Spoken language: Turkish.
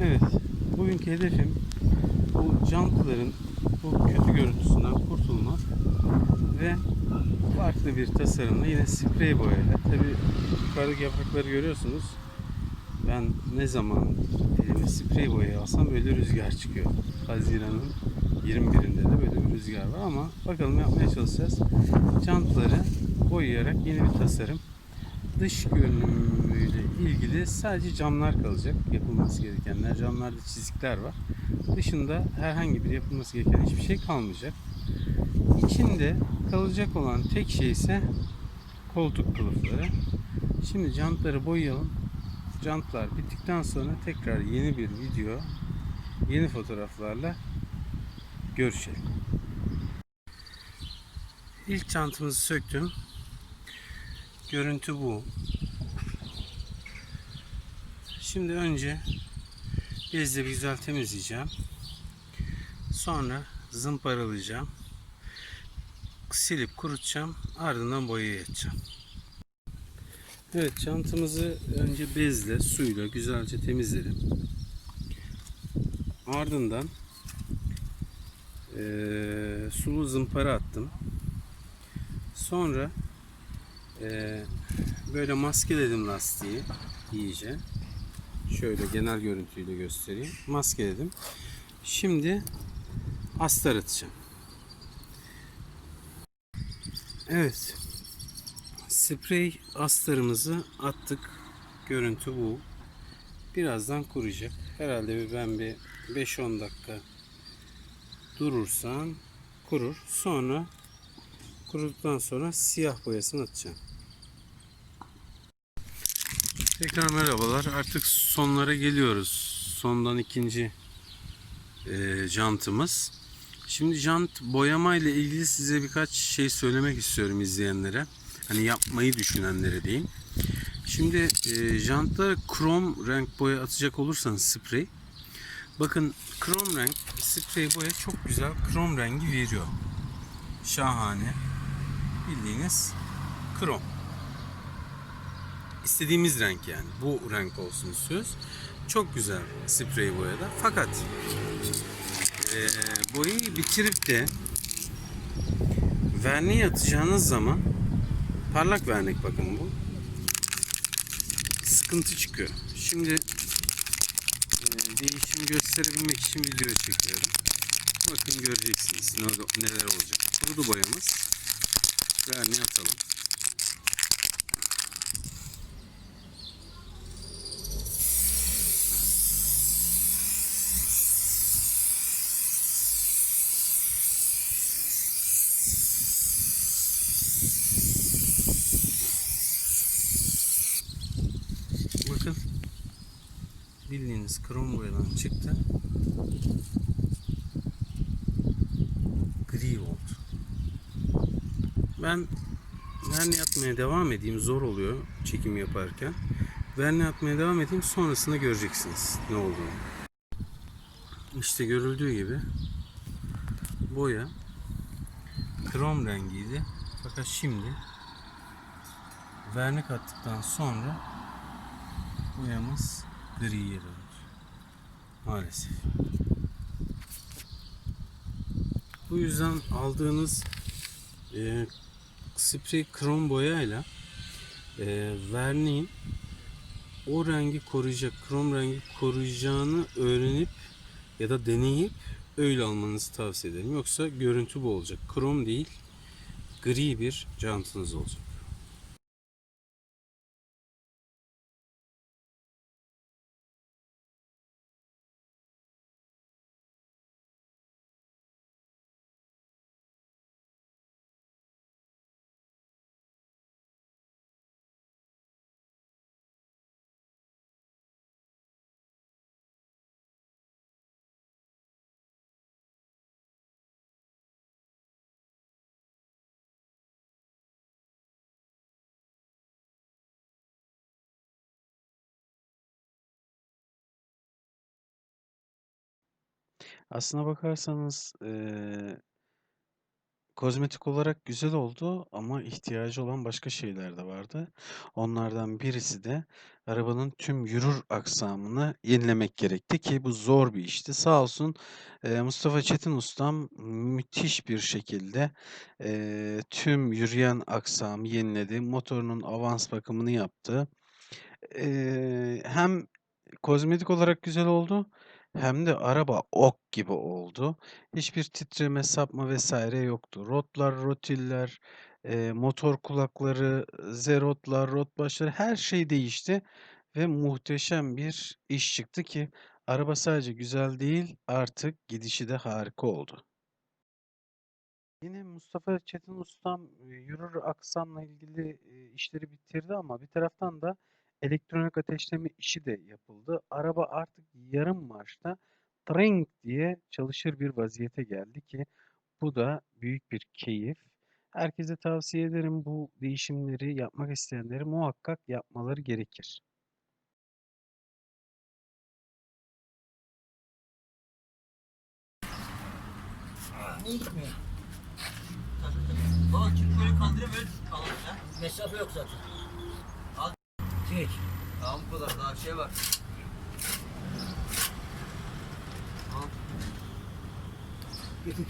Evet, bugünkü hedefim bu jantilerin bu kötü görüntüsünden kurtulmak ve farklı bir tasarımla yine sprey boyayla. Tabi yukarıdaki yaprakları görüyorsunuz. Ben ne zaman elime sprey boyayı alsam böyle rüzgar çıkıyor. Haziran'ın 21'inde de böyle bir rüzgar var ama bakalım yapmaya çalışacağız. Jantları boyayarak yeni bir tasarım. Dış görünümüyle ilgili sadece camlar kalacak. Yapılması gerekenler. Camlarda çizikler var. Dışında herhangi bir yapılması gereken hiçbir şey kalmayacak. İçinde kalacak olan tek şey ise koltuk kılıfları. Şimdi jantları boyayalım. Jantlar bittikten sonra tekrar yeni bir video, yeni fotoğraflarla görüşelim. İlk jantımızı söktüm. Görüntü bu. Şimdi önce bezle güzel temizleyeceğim. Sonra zımparalayacağım. Silip kurutacağım. Ardından boyaya geçeceğim. Evet çantamızı önce bezle, suyla güzelce temizledim. Ardından eee sulu zımpara attım. Sonra eee, böyle maskeledim lastiği iyice. Şöyle genel görüntüyle göstereyim. Maskeledim. Şimdi astar atacağım. Evet. Sprey astarımızı attık. Görüntü bu. Birazdan kuruyacak. Herhalde ben bir 5-10 dakika durursam kurur. Sonra kuruduktan sonra siyah boyasını atacağım. Tekrar merhabalar. Artık sonlara geliyoruz. Sondan ikinci e, jantımız. Şimdi jant boyama ile ilgili size birkaç şey söylemek istiyorum izleyenlere. Hani yapmayı düşünenlere diyeyim. Şimdi e, jantlara krom renk boya atacak olursanız sprey. Bakın krom renk sprey boya çok güzel krom rengi veriyor. Şahane. Bildiğiniz krom. İstediğimiz renk yani. Bu renk olsun istiyoruz. Çok güzel sprey boyada. Fakat e, boyayı bitirip de verniğe atacağınız zaman parlak vernik bakın bu. Sıkıntı çıkıyor. Şimdi değişimi gösterebilmek için video çekiyorum. Bakın göreceksiniz ne- neler olacak. Kurudu boyamız. Verniğe atalım. Bakın bildiğiniz krom boyadan çıktı. Gri oldu. Ben verniğe atmaya devam edeyim. Zor oluyor çekim yaparken. Verniğe atmaya devam edeyim. Sonrasında göreceksiniz ne olduğunu. İşte görüldüğü gibi boya krom rengiydi. Fakat şimdi vernik attıktan sonra boyamız griye döndü. Maalesef. Bu yüzden aldığınız e, sprey krom boyayla e, verniğin o rengi koruyacak, krom rengi koruyacağını öğrenip ya da deneyip öyle almanızı tavsiye ederim. Yoksa görüntü bu olacak. Krom değil, gri bir jantınız olacak. Aslına bakarsanız eee, kozmetik olarak güzel oldu ama ihtiyacı olan başka şeyler de vardı. Onlardan birisi de arabanın tüm yürür aksamını yenilemek gerekti ki bu zor bir işti. Sağ olsun eee, Mustafa Çetin ustam müthiş bir şekilde eee, tüm yürüyen aksamı yeniledi. Motorunun avans bakımını yaptı. Eee, hem kozmetik olarak güzel oldu hem de araba ok gibi oldu. Hiçbir titreme, sapma vesaire yoktu. Rotlar, rotiller, eee, motor kulakları, zerotlar, rot başları her şey değişti ve muhteşem bir iş çıktı ki araba sadece güzel değil artık gidişi de harika oldu. Yine Mustafa Çetin Ustam e, Yürür aksamla ilgili e, işleri bitirdi ama bir taraftan da elektronik ateşleme işi de yapıldı. Araba artık yarım marşta tring diye çalışır bir vaziyete geldi ki bu da büyük bir keyif. Herkese tavsiye ederim bu değişimleri yapmak isteyenleri muhakkak yapmaları gerekir. Gitmiyor? Baba çünkü böyle kaldırıp böyle alalım ya. Mesafe yok zaten. Çek. Tamam bu kadar daha şey var. Getir.